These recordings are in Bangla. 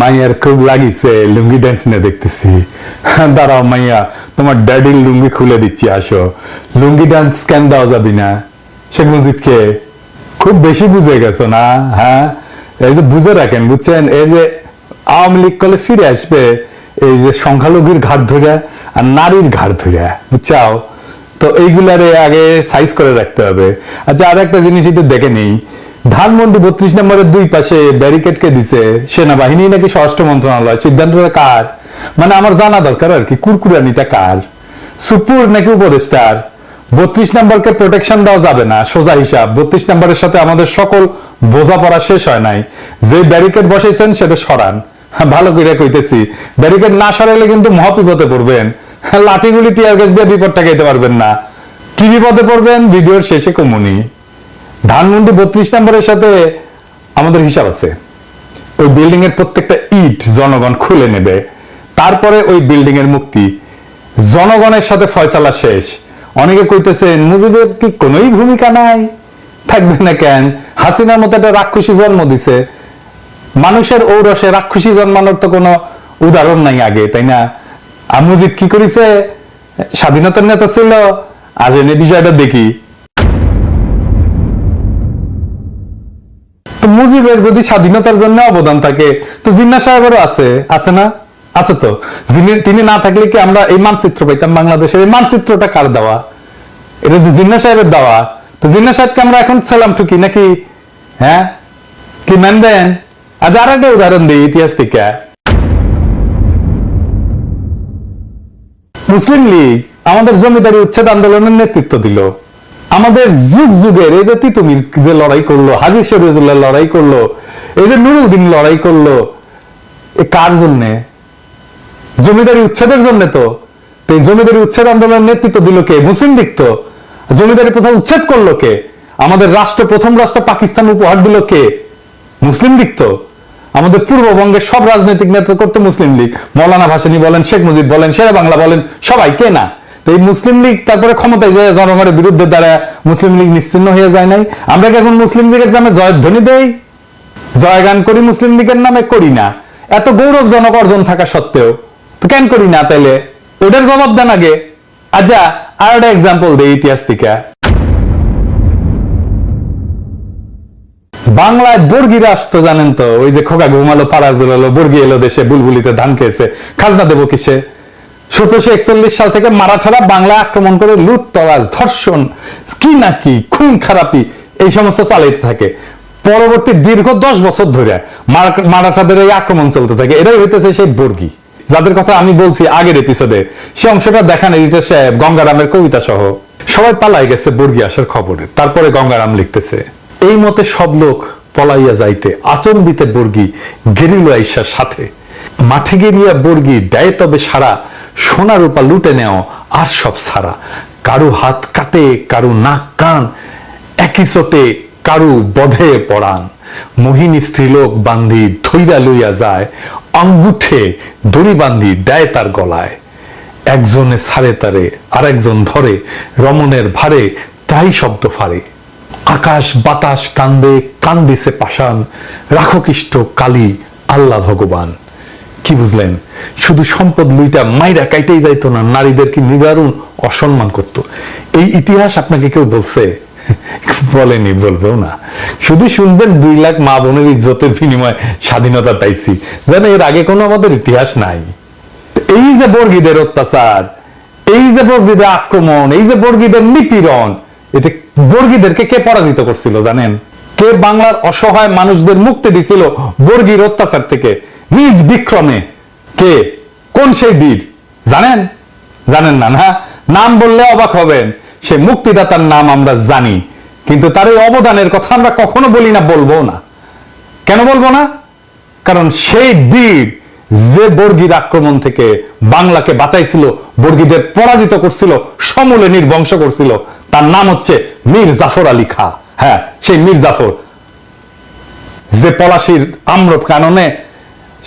মাইয়ার খুব লাগিছে, লুঙ্গি ড্যান্স নিয়ে দেখতেছি। দাঁড়াও মাইয়া, তোমার ড্যাডির লুঙ্গি খুলে দিচ্ছি, আসো। লুঙ্গি ডান্স কেন দেওয়া যাবি না? শেখ মুজিবকে খুব বেশি বুঝে গেছো না? হ্যাঁ? এই যে বুঝে রাখেন, বুঝছেন? এই যে আওয়ামী লীগ কলে ফিরে আসবে, এই যে সংখ্যালঘুর ঘাট ধরে আর নারীর ঘাট ধরে, বুঝছাও? তো এইগুলারে আগে সাইজ করে রাখতে হবে। আচ্ছা আর একটা জিনিস একটু দেখে নেই। ধানমন্ডি বত্রিশ নম্বরের দুই পাশে ব্যারিকেড কে দিছে সেনাবাহিনী নাকি স্বরাষ্ট্র মন্ত্রণালয়? সিদ্ধান্তটা কার? মানে আমার জানা দরকার আর কি, কুরকুরানিটা কার? সুপুর নাকি উপদেষ্টার? বত্রিশ নম্বরকে প্রোটেকশন দেওয়া যাবে না, সোজা হিসাব। বত্রিশ নম্বরের সাথে আমাদের সকল বোঝাপড়া শেষ হয় নাই। যে ব্যারিকেড বসেছেন সেটা সরান। ভালো করে কইতেছি ব্যারিকেড না সরাইলে কিন্তু মহাবিপদে পড়বেন। লাঠিগুলি টিয়ার গাছ দিয়ে বিপদ ঠেকাইতে পারবেন না। কি বিপদে পড়বেন? ভিডিওর শেষে কমুনি। ধানমন্ডি বত্রিশ নম্বরের সাথে আমাদের হিসাব আছে। ওই বিল্ডিং এর প্রত্যেকটা ইট জনগণ খুলে নেবে। তারপরে ওই বিল্ডিং এর মুক্তি। জনগণের সাথে ফয়সালা শেষ। অনেকে কইতেছেন মুজিবের কি কোনোই ভূমিকা নাই? থাকবে না কেন? হাসিনার মতো একটা রাক্ষসী জন্ম দিছে। মানুষের ঔরসে রাক্ষসী জন্মানোর তো কোনো উদাহরণ নাই আগে, তাই না? আর মুজিব কি করেছে? স্বাধীনতার নেতা ছিল। এনে বিষয়টা দেখি। মুজিবের যদি স্বাধীনতার জন্য অবদান থাকে, তো জিন্না সাহেবেরও আছে আছে না? আছে তো? তিনি না থাকলে কি আমরা এই মানচিত্র পাইতাম বাংলাদেশের? এই মানচিত্রটা কার দেওয়া? এটা জিন্না সাহেবের দেওয়া। তো জিন্না সাহেবকে আমরা এখন সালাম ঠুকি নাকি? হ্যাঁ? কি মানবেন? আজ আর একটা উদাহরণ দিই ইতিহাস থেকে। মুসলিম লীগ আমাদের জমিদারি উচ্ছেদ আন্দোলনের নেতৃত্ব দিল। আমাদের যুগ যুগের, এই যে তিতুমির যে লড়াই করল, হাজি শরীয়তুল্লাহ লড়াই করল, এই যে নুরুদ্দিন লড়াই করল, এ কার জন্যে? জমিদারি উচ্ছেদের জন্য তো। এই জমিদারি উচ্ছেদ আন্দোলনের নেতৃত্ব দিল কে? মুসলিম লীগ তো। জমিদারি প্রথম উচ্ছেদ করল কে? আমাদের রাষ্ট্র, প্রথম রাষ্ট্র পাকিস্তান উপহার দিল কে? মুসলিম লীগ তো। আমাদের পূর্ববঙ্গের সব রাজনৈতিক নেতা করতো মুসলিম লীগ। মৌলানা ভাসানী বলেন, শেখ মুজিব বলেন, শেরে বাংলা বলেন, সবাই কে না? তো এই মুসলিম লীগ তারপরে ক্ষমতায় যায়, জনগণের বিরুদ্ধে দ্বারা মুসলিম লীগ নিশ্চিন্ন হয়ে যায় নাই। আমরা কি এখন মুসলিম লীগের নামে জয়ধ্বনি দেই? জয়গান করি মুসলিম লীগের নামে? করি না। এত গৌরবজনক অর্জন থাকা সত্ত্বেও, তো কেন করি না তাইলে? ওটার জবাব দেন আগে। আচ্ছা আর একটা এক্সাম্পল দেই ইতিহাস থেকে। বাংলায় বর্গিরা আসতো জানেন তো? ওই যে খোকা ঘুমালো, পাড়া জোরালো বর্গি এলো দেশে, বুলবুলিতে ধান খেয়েছে। খাজনা দেবো কিসে? সতেরোশো একচল্লিশ সাল থেকে মারাঠারা বাংলা আক্রমণ করে লুট তরাজ ধর্ষণ, কি না কি, খুন, খারাপি, এই সমস্ত চালাইতে থাকে। পরবর্তী দীর্ঘ দশ বছর ধরে মারা- মারাঠাদের এই আক্রমণ চলতে থাকে। এটাই হইতেছে সেই বর্গি। যাদের কথা আমি বলছি আগের এপিসোডে সে অংশটা দেখান এডিটর সাহেব গঙ্গারামের কবিতা সহ। সবাই পালাই গেছে বর্গি আসার খবরে। তারপরে গঙ্গারাম লিখতেছে, এই মতে সব লোক পলাইয়া যাইতে আচম্বিতে বর্গি গেরিল সাথে। মাঠে গেরিয়া বর্গি দেয় তবে সারা সোনা রূপা লুটে নেও, আর সব সারা কারু হাত কাটে, কারু নাক কান, একই চোটে কারু বধে পড়ান মোহিনী স্ত্রীলোক বান্ধি ধৈরা লইয়া যায় অঙ্গুঠে দড়ি বান্ধি দেয় তার গলায়। একজনে ছাড়ে তারে আর একজন ধরে, রমণের ভারে তাই শব্দ ফারে আকাশ বাতাস কান্দে, কান্দিছে পাষাণ, রাখো কৃষ্ট কালী, আল্লাহ ভগবান। কি বুঝলেন? শুধু সম্পদ লুইটা মাইরা কাইতেই যাইতো না, নারীদেরকে নিদারুণ অসম্মান করত। এই ইতিহাস আপনাকে কেউ বলছে? বলেনি, বলবেও না। শুধু শুনবেন, দুই লাখ মা বোনের ইজ্জতের বিনিময়ে স্বাধীনতা পাইছি। যেন এর আগে কোনো আমাদের ইতিহাস নাই। এই যে বর্গীদের অত্যাচার, এই যে বর্গীদের আক্রমণ, এই যে বর্গীদের নিপীড়ন, এটা বর্গীদেরকে কে পরাজিত করছিল জানেন? কে বাংলার অসহায় মানুষদের মুক্তি দিছিল বর্গীর অত্যাচার থেকে? নিজ বিক্রমে কে? কোন সেই বীর? জানেন? জানেন না না? নাম বললে অবাক হবেন। সে মুক্তিদাতার নাম আমরা জানি, কিন্তু তার এই অবদানের কথা আমরা কখনো বলি না, বলব না। কেন বলব না? কারণ সেই বীর যে বর্গীর আক্রমণ থেকে বাংলাকে বাঁচাইছিল, বর্গীদের পরাজিত করছিল, সমূলে নির্বংশ করছিল, তার নাম হচ্ছে মীর জাফর আলী খা। হ্যাঁ সেই মীর জাফর। যে পলাশির আম্রপ কাননে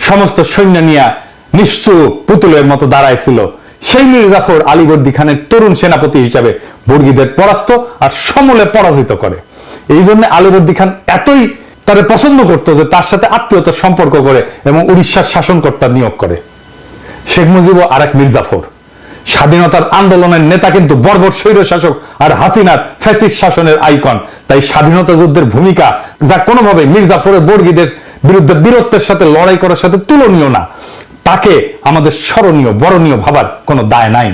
সমস্ত সৈন্য নিয়ে নিশ্চুপ পুতুলের মতো দাঁড়াইছিল। সেই মীর জাফর আলীবর্দী খানের তরুণ সেনাপতি হিসাবে বর্গীদের পরাস্ত আর সমূলে পরাজিত করে। এই জন্য আলীবর্দী খান এতই তারা পছন্দ করতো যে তার সাথে আত্মীয়তার সম্পর্ক করে এবং উড়িষ্যার শাসনকর্তা নিয়োগ করে। শেখ মুজিব আর এক মির্জাফর। স্বাধীনতার আন্দোলনের নেতা কিন্তু বর্বর স্বৈর শাসক আর হাসিনার ফ্যাসিস শাসনের আইকন। তাই স্বাধীনতা যুদ্ধের ভূমিকা যা কোনোভাবে মির্জাফরের বর্গীদের বিরুদ্ধে বীরত্বের সাথে লড়াই করার সাথে তুলনীয় না। তাকে আমাদের স্মরণীয়, বরণীয় ভাবার কোনো দায় নাই।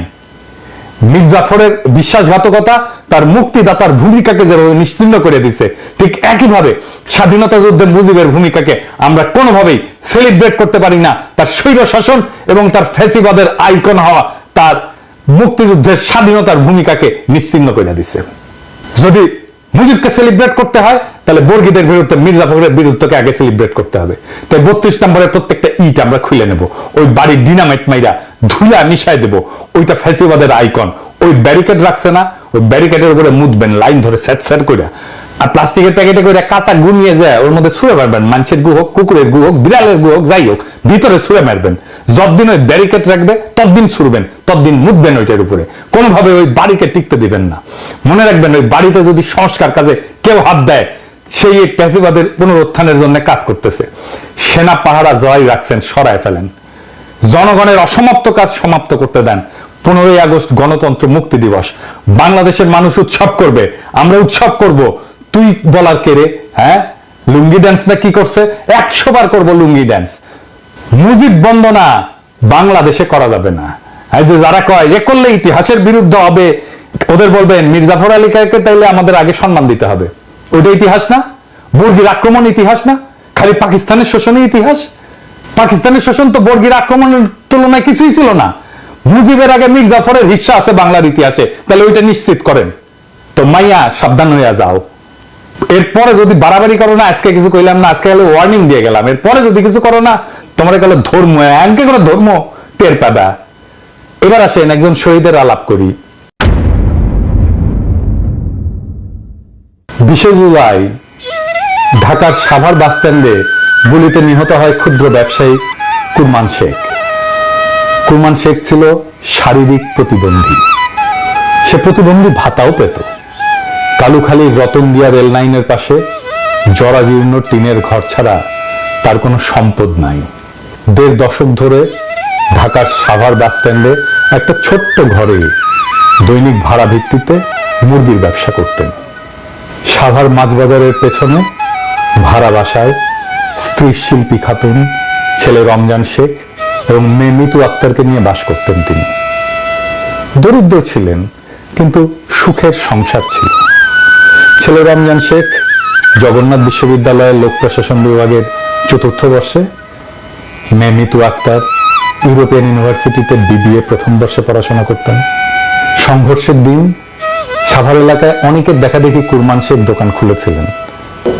মির্জাফরের বিশ্বাসঘাতকতা তার মুক্তিদাতার ভূমিকাকে যেভাবে নিশ্চিন্ন করে দিছে, ঠিক একইভাবে স্বাধীনতা যুদ্ধের মুজিবের ভূমিকাকে আমরা কোনোভাবেই সেলিব্রেট করতে পারি না। তার স্বৈর শাসন এবং তার ফ্যাসিবাদের আইকন হওয়া তার মুক্তিযুদ্ধের স্বাধীনতার ভূমিকাকে নিশ্চিন্ন করে দিছে। যদি মুজিবকে সেলিব্রেট করতে হয়, তাহলে বর্গীদের বিরুদ্ধে মির্জাফরের বিরুদ্ধকে আগে সেলিব্রেট করতে হবে। তাই বত্রিশ নম্বরের প্রত্যেকটা ইট আমরা খুলে নেব। ওই বাড়ির ডিনামাইট মাইরা ধুলা মিশাই দেব। ওইটা ফ্যাসিবাদের আইকন ওই ব্যারিকেড রাখছে না, ওই ব্যারিকেডের উপরে মুদবেন লাইন ধরে স্যাট স্যাট করে আর প্লাস্টিকের প্যাকেটে করে কাঁচা গুনিয়ে যায়, ওর মধ্যে ছুঁড়ে মারবেন। মানুষের গু হোক, কুকুরের গু হোক, বিড়ালের গু হোক, যাই হোক, ভিতরে ছুঁড়ে মারবেন। যতদিন ওই ব্যারিকেড রাখবে, ততদিন ছুড়বেন, ততদিন মুদবেন ওইটার উপরে। কোনোভাবে ওই বাড়িকে টিকতে দিবেন না। মনে রাখবেন, ওই বাড়িতে যদি সংস্কার কাজে কেউ হাত দেয়, সেই এই প্যাসিবাদের পুনরুত্থানের জন্য কাজ করতেছে। সেনা পাহারা জয় রাখছেন, সরায় ফেলেন। জনগণের অসমাপ্ত কাজ সমাপ্ত করতে দেন। পনেরোই আগস্ট গণতন্ত্র মুক্তি দিবস। বাংলাদেশের মানুষ উৎসব করবে। আমরা উৎসব করব। তুই বলার কেড়ে হ্যাঁ? লুঙ্গি ড্যান্স না কি করছে? একশো বার করব লুঙ্গি ড্যান্স মুজিব বন্দনা বাংলাদেশে করা যাবে না। যে যারা কয়, এ করলে ইতিহাসের বিরুদ্ধে হবে। ওদের বলবেন, মির্জাফর আলী খানকে তাইলে আমাদের আগে সম্মান দিতে হবে। ওইটা ইতিহাস না? বর্গির আক্রমণ ইতিহাস না? খালি পাকিস্তানের শোষণের ইতিহাস? পাকিস্তানের শোষণ তো বর্গির আক্রমণের তুলনায় কিছুই ছিল না। মুজিবের আগে মির্জাফরের হিস্সা আছে বাংলার ইতিহাসে। তাহলে ওইটা নিশ্চিত করেন। তো মাইয়া, সাবধান হইয়া যাও। এরপরে যদি বাড়াবাড়ি করো না, আজকে কিছু কইলাম না, আজকে গেলে ওয়ার্নিং দিয়ে গেলাম। এরপরে যদি কিছু করো না, তোমার গেলে ধর্ম, এমনকি কোনো ধর্ম টের পাবা। এবার আসেন একজন শহীদের আলাপ করি। বিশে জুলাই, ঢাকার সাভার বাস স্ট্যান্ডে গুলিতে নিহত হয় ক্ষুদ্র ব্যবসায়ী কুরমান শেখ। কুরমান শেখ ছিল শারীরিক প্রতিবন্ধী। সে প্রতিবন্ধী ভাতাও পেত। কালুখালীর রতনদিয়া রেল লাইনের পাশে জরাজীর্ণ টিনের ঘর ছাড়া তার কোনো সম্পদ নাই। দেড় দশক ধরে ঢাকার সাভার বাস স্ট্যান্ডে একটা ছোট্ট ঘরে দৈনিক ভাড়া ভিত্তিতে মুরগির ব্যবসা করতেন। সাভার মাছ বাজারের পেছনে ভাড়া বাসায় স্ত্রী শিল্পী খাতুন, ছেলে রমজান শেখ এবং মেয়ে মিতু আক্তারকে নিয়ে বাস করতেন তিনি। দরিদ্র ছিলেন, কিন্তু সুখের সংসার ছিল। ছেলে রমজান শেখ, জগন্নাথ বিশ্ববিদ্যালয়ের লোক প্রশাসন বিভাগের চতুর্থ বর্ষে মেয়ে মিতু আক্তার, ইউরোপিয়ান ইউনিভার্সিটিতে বিবিএ প্রথম বর্ষে পড়াশোনা করতেন। সংঘর্ষের দিন, সাভার এলাকায় অনেকের দেখা দেখি কুরমান শেখ দোকান খুলেছিলেন।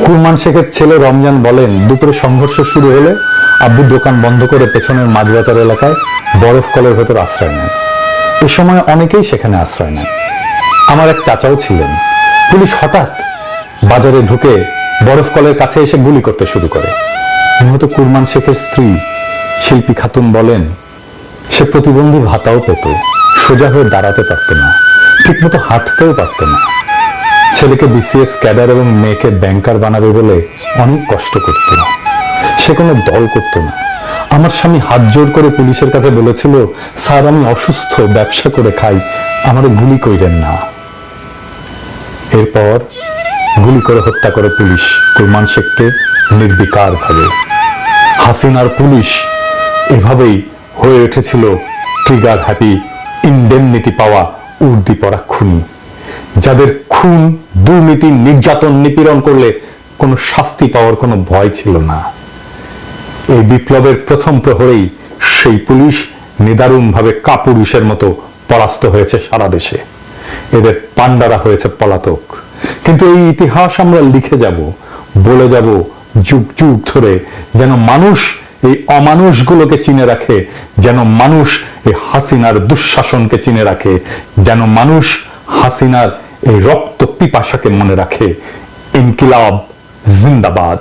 কুরমান শেখের ছেলে রমজান বলেন, দুপুরে সংঘর্ষ শুরু হলে আব্বু দোকান বন্ধ করে পেছনের মাঝবাজার এলাকায় বরফ কলের ভেতর আশ্রয় নেন। এ সময় অনেকেই সেখানে আশ্রয় নেন। আমার এক চাচাও ছিলেন। পুলিশ হঠাৎ বাজারে ঢুকে বরফ কলের কাছে এসে গুলি করতে শুরু করে। নিহত কুরমান শেখের স্ত্রী শিল্পী খাতুন বলেন, সে প্রতিবন্ধী ভাতাও পেত, সোজা হয়ে দাঁড়াতে পারত না, ঠিকমতো হাঁটতেও পারত না। ছেলেকে বিসিএস ক্যাডার এবং মেয়েকে ব্যাংকার বানাবে বলে অনেক কষ্ট করত। সে কোনো দল করত না। আমার স্বামী হাত জোর করে পুলিশের কাছে বলেছিল, স্যার, আমি অসুস্থ, ব্যবসা করে খাই, আমার গুলি কইরেন না। এরপর গুলি করে হত্যা করে পুলিশ কুরমান শেখকে নির্বিকার ভাবে। হাসিনার পুলিশ এভাবেই হয়ে উঠেছিল ট্রিগার হ্যাপি ইন্ডেমনিটি পাওয়া উর্দি পড়া খুনি, যাদের খুন, দুর্নীতি, নির্যাতন, নিপীড়ন করলে কোনো শাস্তি পাওয়ার কোনো ভয় ছিল না। এই বিপ্লবের প্রথম প্রহরেই সেই পুলিশ নিদারুণভাবে কাপুরুষের মতো পরাস্ত হয়েছে সারা দেশে। এদের পান্ডারা হয়েছে পলাতক। কিন্তু এই ইতিহাস আমরা লিখে যাব, বলে যাব যুগ যুগ ধরে, যেন মানুষ এই অমানুষগুলোকে চিনে রাখে, যেন মানুষ এই হাসিনার দুঃশাসনকে চিনে রাখে, যেন মানুষ হাসিনার এই রক্ত পিপাসাকে মনে রাখে। ইনকিলাব, জিন্দাবাদ।